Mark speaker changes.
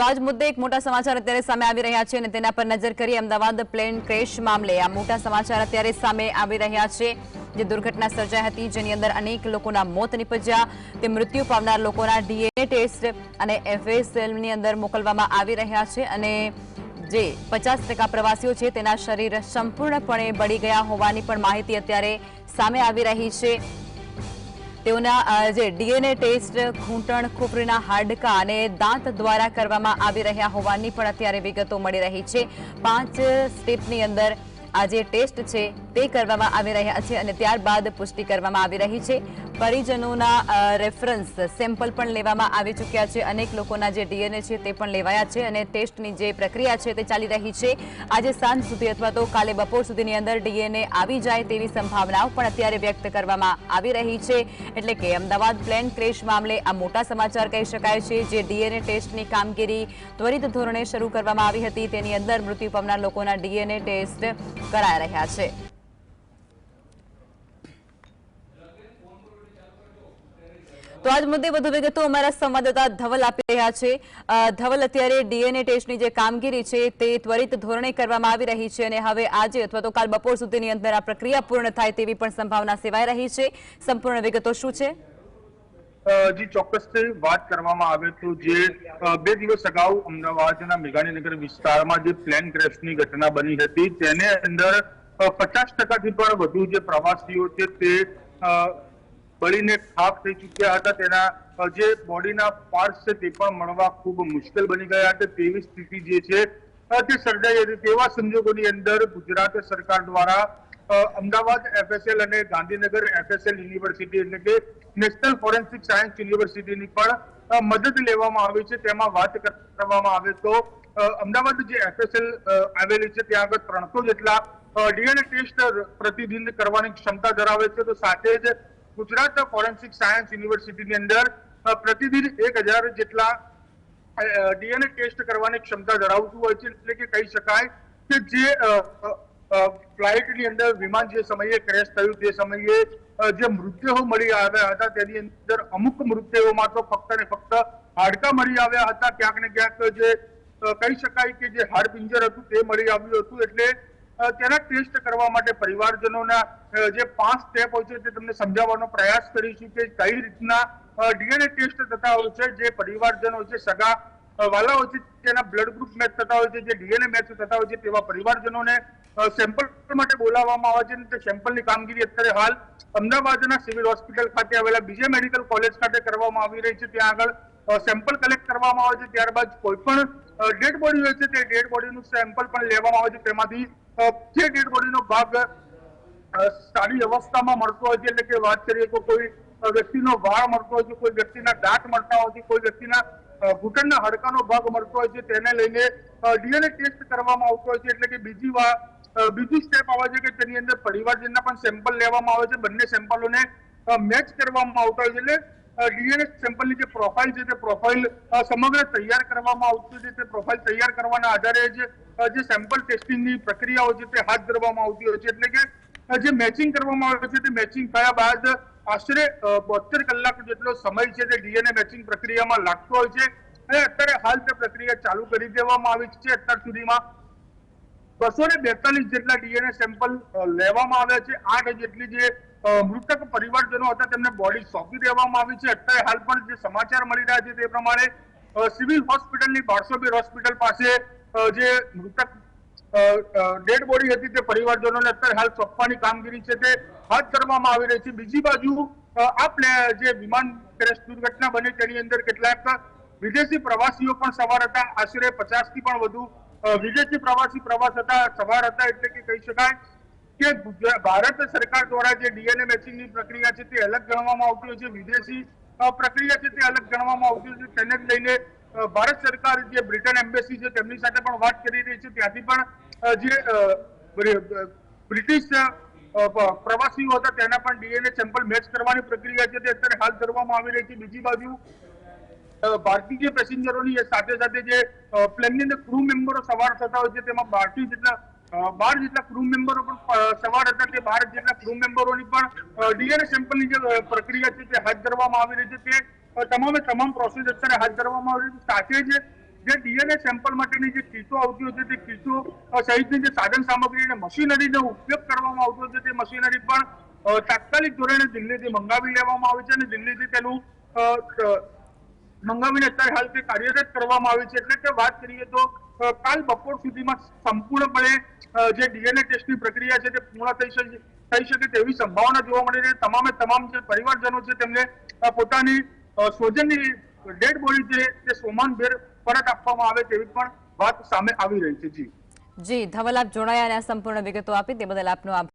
Speaker 1: તો આજ મુદ્દે એક મોટા સમાચાર અત્યારે સામે આવી રહ્યા છે અને તેના પર નજર કરી અમદાવાદ પ્લેન ક્રેશ મામલે આ મોટા સમાચાર અત્યારે સામે આવી રહ્યા છે. જે દુર્ઘટના સર્જાઈ હતી, જેની અંદર અનેક લોકોના મોત નીપજ્યા. તે મૃત્યુ પામનાર લોકોના ડીએનએ ટેસ્ટ અને એફએસએલની અંદર મોકલવામાં આવી રહ્યા છે અને જે પચાસ પ્રવાસીઓ છે, તેના શરીર સંપૂર્ણપણે બળી ગયા હોવાની પણ માહિતી અત્યારે સામે આવી રહી છે. તેઓના જે ડીએનએ ટેસ્ટ, ઘૂંટણ, ખોપરીના હાડકા અને દાંત દ્વારા કરવામાં આવી રહ્યા હોવાની પણ અત્યારે વિગતો મળી રહી છે. પાંચ સ્ટેપની અંદર આ જે ટેસ્ટ છે તે કરવામાં આવી રહ્યા છે અને ત્યારબાદ પુષ્ટિ કરવામાં આવી રહી છે. પરિજનોના રેફરન્સ સેમ્પલ પણ લેવામાં આવી ચૂક્યા છે. અનેક લોકોના જે ડીએનએ છે તે પણ લેવાયા છે અને ટેસ્ટની જે પ્રક્રિયા છે તે ચાલી રહી છે. આજે સાંજ સુધી અથવા તો કાલે બપોર સુધીની અંદર ડીએનએ આવી જાય તેવી સંભાવનાઓ પણ અત્યારે વ્યક્ત કરવામાં આવી રહી છે. એટલે કે અમદાવાદ પ્લેન ક્રેશ મામલે આ મોટા સમાચાર કહી શકાય છે જે ડીએનએ ટેસ્ટની કામગીરી ત્વરિત ધોરણે શરૂ કરવામાં આવી હતી. તેની અંદર મૃત્યુ પામનાર લોકોના ડીએનએ ટેસ્ટ કરાઈ રહ્યા છે. તો આજ મુદ્દે વધુ વિગતો અમારા સંવાદદાતા ધવલ આપી રહ્યા છે. ધવલ, અત્યારે ડીએનએ ટેસ્ટની જે કામગીરી છે તે ત્વરિત ધોરણે કરવામાં આવી રહી છે અને હવે આજે અથવા તો કાલ બપોર સુધીની અંદર આ પ્રક્રિયા પૂર્ણ થાય તેવી પણ સંભાવના સેવાઈ રહી છે. સંપૂર્ણ વિગતો શું છે?
Speaker 2: જે ચોક્કસ વાત કરવામાં આવે તો જે બે દિવસ અગાઉ અમદાવાદના મેઘાણીનગર વિસ્તારમાં જે પ્લેન ક્રેશની ઘટના બની હતી, તેને અંદર પચાસ ટકાથી પણ વધુ જે પ્રવાસીઓ છે તે બળીને ખાક થઈ ચૂક્યા હતા. તેના જે બોડીના પાર્ટ છે તે પણ મળવા ખૂબ મુશ્કેલ બની ગયા હતા તેવી સ્થિતિ જે છે તે સર્જાઈ હતી. તેવા સંજોગોની અંદર ગુજરાત સરકાર દ્વારા અમદાવાદ એફએસએલ અને ગાંધીનગર એફએસએલ યુનિવર્સિટી એટલે કે નેશનલ ફોરેન્સિક સાયન્સ યુનિવર્સિટીની પણ મદદ લેવામાં આવી છે. તેમાં વાત કરવામાં આવે તો અમદાવાદ જે એફએસએલ આવેલી છે, ત્યાં આગળ ત્રણસો જેટલા ડીએનએ ટેસ્ટ પ્રતિદિન કરવાની ક્ષમતા ધરાવે છે. તો સાથે જ ગુજરાત ફોરેન્સિક સાયન્સ યુનિવર્સિટીની અંદર પ્રતિદિન એક હજાર જેટલા ડીએનએ ટેસ્ટ કરવાની ક્ષમતા ધરાવતું હોય છે, એટલે કે કહી શકાય કે જે ફ્લાઇટની અંદર વિમાન જે સમયે ક્રેશ થયું તે સમયે જે મૃતદેહો મળી આવ્યા હતા તેની અંદર અમુક મૃતદેહોમાં તો ફક્ત ને ફક્ત હાડકા મળી આવ્યા હતા, ક્યાંક ને ક્યાંક જે કહી શકાય કે જે હાડપિંજર હતું તે મળી આવ્યું હતું, એટલે તેના ટેસ્ટ કરવા માટે પરિવારજનોના જે પાંચ સ્ટેપ હોય છે તે તમને સમજાવવાનો પ્રયાસ કરીશું કે કઈ રીતના ડીએનએ ટેસ્ટ થતા હોય છે, જે પરિવારજનો છે, સગા વાલા હોય છે, તેના બ્લડ ગ્રુપ મેચ થતા હોય છે, જે ડીએનએ મેચ થતા હોય છે, તેવા પરિવારજનોને સેમ્પલ માટે બોલાવવામાં આવે છે તે સેમ્પલની કામગીરી અત્યારે હાલ અમદાવાદના સિવિલ હોસ્પિટલ ખાતે આવેલા બીજે મેડિકલ કોલેજ ખાતે કરવામાં આવી રહી છે. ત્યાં આગળ સેમ્પલ કલેક્ટ કરવામાં આવે છે. ત્યારબાદ કોઈ પણ ડેડ બોડી હોય છે તે ડેડ બોડીનું સેમ્પલ પણ લેવામાં આવે છે. તેમાંથી જે ભાગ સારી અવસ્થામાં મળતો હોય છે, એટલે કે વાત કરીએ તો કોઈ વ્યક્તિનો વાળ મળતો હોય છે, કોઈ વ્યક્તિના દાંત મળતા હોય છે, કોઈ વ્યક્તિના ઘૂંટણના હાડકાનો ભાગ મળતો હોય છે, તેને લઈને ડીએનએ ટેસ્ટ કરવામાં આવતો હોય છે, એટલે કે બીજી વાર બીજી સ્ટેપ આવે છે કે તેની અંદર પરિવારજનના પણ સેમ્પલ લેવામાં આવે છે, બંને સેમ્પલોને મેચ કરવામાં આવતા હોય છે, એટલે ડીએનએ સેમ્પલની જે પ્રોફાઇલ છે, તે પ્રોફાઇલ સમગ્ર તૈયાર કરવામાં આવતી છે, તે પ્રોફાઇલ તૈયાર કરવાના આધારે જ જે સેમ્પલ ટેસ્ટિંગની પ્રક્રિયાઓ છે તે હાથ ધરવામાં આવતી હોય છે, એટલે કે જે મેચિંગ કરવામાં આવે છે, તે મેચિંગ થયા બાદ આશરે બોતેર કલાક જેટલો સમય છે તે ડીએનએ મેચિંગ પ્રક્રિયામાં લાગતો હોય છે. અને અત્યારે હાલ તે પ્રક્રિયા ચાલુ કરી દેવામાં આવી છે. અત્યાર સુધીમાં બસો ને બેતાલીસ જેટલા ડીએનએ સેમ્પલ લેવામાં આવ્યા છે. આઠ જેટલી જે મૃતક પરિવારજનો હતા તેમને બોડી સોંપી દેવામાં આવી છે. અત્યારે હાલ પણ જે સમાચાર મળી રહ્યા છે તે પ્રમાણે સિવિલ હોસ્પિટલની બારસોબીર હોસ્પિટલ પાસે જે મૃતક ડેડ બોડી હતી તે પરિવારજનોને અત્યારે હાલ સોંપવાની કામગીરી છે તે હાથ ધરવામાં આવી રહી છે. બીજી બાજુ આપણે જે વિમાન ક્રેશ દુર્ઘટના બની તેની અંદર કેટલાક વિદેશી પ્રવાસીઓ પણ સવાર હતા. આશરે પચાસથી પણ વધુ વિદેશી પ્રવાસી પ્રવાસ હતા, સવાર હતા એટલે કે કહી શકાય કે ભારત સરકાર દ્વારા જે ડીએનએ મેચિંગની પ્રક્રિયા છે તે અલગ ગણવામાં આવતી હોય છે. વિદેશી પ્રક્રિયા છે તે અલગ ગણવામાં આવતી હોય છે. તેને લઈને ભારત સરકાર જે બ્રિટન એમ્બેસી છે, તેમની સાથે પણ વાત કરી રહી છે. ત્યાંથી પણ જે બ્રિટિશ પ્રવાસીઓ હતા, તેના પણ ડીએનએ સેમ્પલ મેચ કરવાની પ્રક્રિયા છે, તે અત્યારે હાલ કરવામાં આવી રહી છે. બીજી બાજુ ભારતીય પેસેન્જરોની સાથે સાથે જે પ્લેનની અંદર ક્રૂ મેમ્બરો સવાર થતા હોય છે, તેમાં બારથી જેટલા બાર જેટલા ક્રૂ મેમ્બરો પણ સવાર હતા, તે બાર જેટલા ક્રૂ મેમ્બરોની પણ ડીએનએ સેમ્પલની જે પ્રક્રિયા છે, તે હાથ ધરવામાં આવી રહી છે. તે તમામે તમામ પ્રોસેસ અત્યારે હાથ ધરવામાં આવી છે. સાથે જ જે ડીએનએ સેમ્પલ માટેની જે કીટો આવતી હતી તે કીટો સહિતની જે સાધન સામગ્રી અને મશીનરીનો ઉપયોગ કરવામાં આવતો હતો તે મશીનરી પણ તાત્કાલિક ધોરણે દિલ્હીથી મંગાવી લેવામાં આવી છે અને દિલ્હીથી તેનું મંગાવીને અત્યારે હાલ તે કાર્યરત કરવામાં આવી છે. એટલે કે વાત કરીએ તો કાલ બપોર સુધીમાં સંપૂર્ણપણે જે ડીએનએ ટેસ્ટની પ્રક્રિયા છે તે પૂર્ણ થઈ શકે થઈ શકે તેવી સંભાવના જોવા મળી રહી. તમામે તમામ જે પરિવારજનો છે તેમને પોતાની સ્વજનની ડેડ બોડી છે, તે સોમાનભેર પરત આપવામાં આવે તેવી પણ વાત સામે આવી રહી છે. જી.
Speaker 1: જી, ધવલ આપ જોડાયા અને સંપૂર્ણ વિગતો આપી તે બદલ આપનો આભાર.